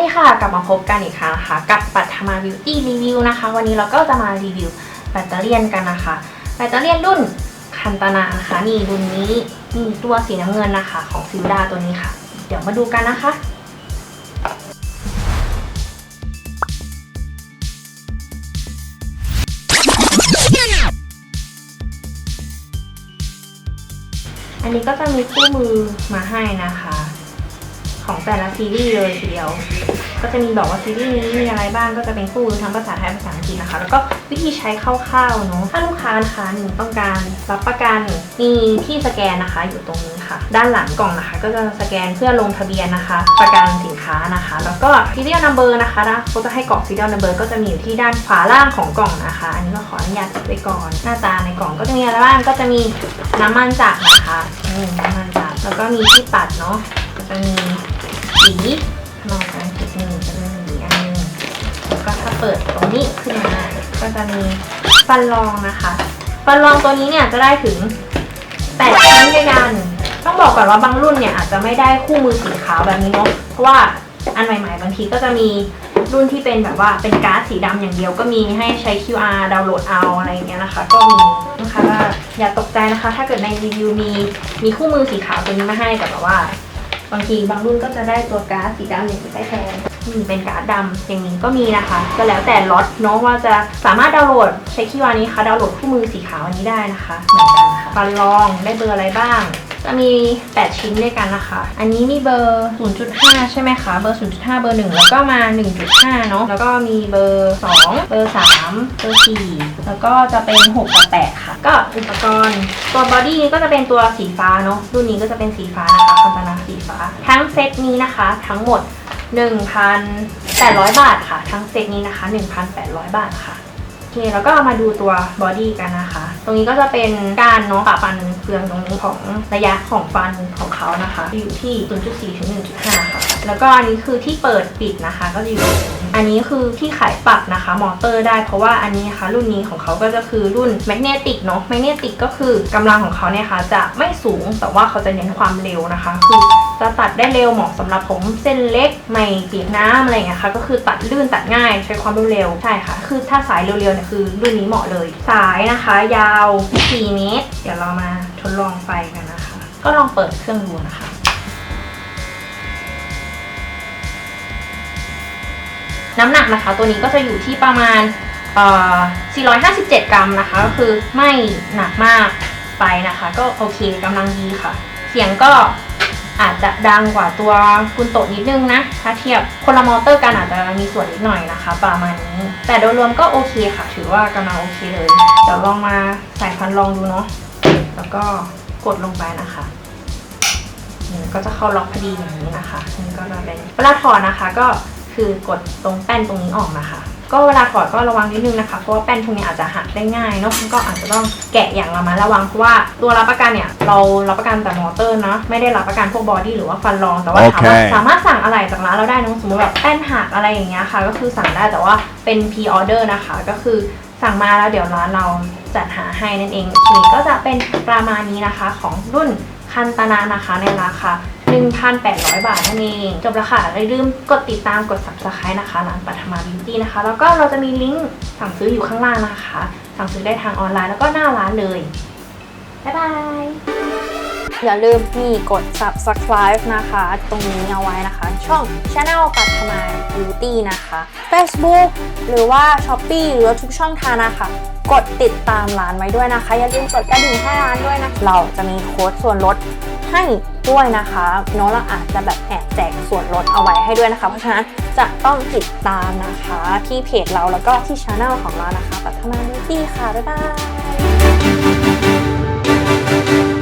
ดีค่ะกลับมาพบกันอีกครั้งนะคะกับปัทมาบิวตี้รีวิวนะคะ วันนี้เราก็จะมารีวิวแบตเตอรี่กันนะคะแบตเตอรี่รุ่นคันตนานะคะนี่รุ่นนี้นี่ตัวสีน้ำเงินนะคะ ของซิลดาตัวนี้ค่ะ เดี๋ยวมาดูกันนะคะอันนี้ก็จะมีคู่มือมาให้นะคะ ของแต่ละซีรีส์เลยทีเดียว ก็จะมีบอกว่าซีรีส์นี้มีอะไรบ้างก็จะเป็นคู่ทั้งภาษาไทยภาษาอังกฤษนะคะ แล้วก็วิธีใช้คร่าวๆเนาะถ้าลูกค้านะคะหนึ่งต้องการรับประกันมีที่สแกนนะคะอยู่ตรงนี้ค่ะ ด้านหลังกล่องนะคะ ก็จะสแกนเพื่อลงทะเบียนนะคะ ประกันสินค้านะคะ แล้วก็ serial number นะคะนะเขาจะให้กรอก serial number ก็จะมีอยู่ที่ด้านขวาล่างของกล่องนะคะ อันนี้ก็ขออนุญาตติดไว้ก่อน หน้าตาในกล่องก็จะมีอะไรบ้างก็จะมีน้ำมันจักรนะคะนี่น้ำมันจักรแล้วก็มีที่ปัดเนาะจะมี สีลองกันอีกหนึ่งจะมีสีอันหนึงแล้วก็ถ้าเปิดตรงนี้ขึ้นมาก็จะมีฟันรองนะคะฟันรองตัวนี้เนี่ยจะได้ถึง8ชิ้นด้วยกันต้องบอกก่อนว่าบางรุ่นเนี่ยอาจจะไม่ได้คู่มือสีขาวแบบนี้เนาะเพราะว่าอันใหม่ๆบางทีก็จะมีรุ่นที่เป็นแบบว่าเป็นการ์ดสีดำอย่างเดียวก็มีให้ใช้ QR ดาวน์โหลดเอาอะไรอย่างเงี้ยนะคะ ก็มีนะคะอย่าตกใจนะคะ ถ้าเกิดในรีวิวมีมีคู่มือสีขาวตัวนี้มาให้แต่แบบว่า บางทีบางรุ่นก็จะได้ตัวการ์ดสีดำอย่างนี้ไปแทนเป็นการ์ดดำอย่างนี้ก็มีนะคะ ก็แล้วแต่ล็อตเนาะว่าจะสามารถดาวน์โหลดใช้คีย์วานี้ค่ะดาวน์โหลดคู่มือสีขาวอันนี้ได้นะคะเหมือนกันค่ะฟันรองได้เบอร์อะไรบ้าง จะมี 8 ชิ้นด้วยกันนะคะ อันนี้มีเบอร์ 0.5 ใช่ไหมคะ เบอร์ 0.5 เบอร์ 1 แล้วก็มา 1.5 เนาะ แล้วก็มีเบอร์ 2 เบอร์ 3 เบอร์ 4 แล้วก็จะเป็น 6 กับ 8 ค่ะ ก็อุปกรณ์ตัวบอดี้นี้ก็จะเป็นตัวสีฟ้าเนาะ รุ่นนี้ก็จะเป็นสีฟ้านะคะคันตนาสีฟ้า ทั้งเซตนี้นะคะ ทั้งหมด 1,800 บาทค่ะ ทั้งเซตนี้นะคะ 1,800 บาทค่ะ โอเคแล้วก็มาดูตัวบอดี้กันนะคะ ตรงนี้ก็จะเป็นการเนาะปะฟันเฟืองตรงนี้ของระยะของฟันของเขานะคะ อยู่ที่ 0.4 ถึง 1.5 ค่ะ แล้วก็อันนี้คือที่เปิดปิดนะคะ ก็จะอยู่อันนี้คือที่ขายปรับนะคะ มอเตอร์ได้เพราะว่าอันนี้นะคะรุ่นนี้ของเขาก็จะคือรุ่นแมกเนติกเนาะแมกเนติกก็คือกำลังของเขาเนี่ยค่ะจะไม่สูงแต่ว่าเขาจะเน้นความเร็วนะคะ คือ จะตัดได้เร็วเหมาะสำหรับผมเส้นเล็กไม่เปียกน้ำอะไรอย่างเงี้ยค่ะก็คือตัดลื่นตัดง่ายใช้ความรวดเร็วใช่ค่ะ คือถ้าสายเร็วๆเนี่ยคือรุ่นนี้เหมาะเลย สายนะคะ ยาว 4 เมตร เดี๋ยวเรามาทดลองไฟกันนะคะ ก็ลองเปิดเครื่องดูนะคะน้ำหนักนะคะตัวนี้ก็จะอยู่ที่ประมาณ 457 กรัมนะคะ ก็คือไม่หนักมากไปนะคะ ก็โอเคกำลังดีค่ะ เสียงก็ อาจจะดังกว่าตัวกุนโตนิดนึงนะ ถ้าเทียบคนละมอเตอร์กันอาจจะมีส่วนนิดหน่อยนะคะ ประมาณนี้ แต่โดยรวมก็โอเคค่ะ ถือว่ากำลังโอเคเลย เดี๋ยวลองมาใส่พันลองดูเนาะ แล้วก็กดลงไปนะคะนี่ก็จะเข้าล็อกพอดีอย่างนี้นะคะนี่ก็จะเป็นเวลาถอดนะคะก็คือกดตรงแป้นตรงนี้ออกนะคะ ก็เวลาถอดก็ระวังนิดนึงนะคะ เพราะว่าแป้นพวกนี้อาจจะหักได้ง่ายเนาะก็อาจจะต้องแกะอย่างระมัดระวังเพราะว่าตัวรับประกันเนี่ยเรารับประกันแต่มอเตอร์นะไม่ได้รับประกันพวกบอดี้หรือว่าฟันรองแต่ว่าถามว่าโอเคสามารถสั่งอะไรจากร้านเราได้นะสมมติแบบแป้นหักอะไรอย่างเงี้ยค่ะ ก็คือสั่งได้แต่ว่าเป็น pre order นะคะก็คือสั่งมาแล้วเดี๋ยวร้านเราจัดหาให้นั่นเองทีนี้ก็จะเป็นประมาณนี้นะคะของรุ่นคันตนานะคะในราคา 1,800 บาทนั่นเองจบแล้วค่ะอย่าลืมกดติดตามกด subscribe นะคะร้านปัทมาบิวตี้นะคะ แล้วก็เราจะมีลิงก์สั่งซื้ออยู่ข้างล่างนะคะ สั่งซื้อได้ทางออนไลน์แล้วก็หน้าร้านเลยบ๊ายบาย อย่าลืมนี่กด subscribe นะคะ ตรงนี้เอาไว้นะคะ ช่อง Channel ปัทมา Beauty นะคะ Facebook หรือว่า Shopee หรือว่าทุกช่องทางนะคะ กดติดตามร้านไว้ด้วยนะคะ อย่าลืมกดกระดิ่งให้ร้านด้วยนะ เราจะมีโค้ดส่วนลดให้ด้วยนะคะเน้องเราอาจจะแบบแอบแจกส่วนลดเอาไว้ให้ด้วยนะคะ เพราะฉะนั้นจะต้องติดตามนะคะที่เพจเราแล้วก็ที่ช anel ของเรานะคะปัทมา Beauty ค่ะ บ๊ายบาย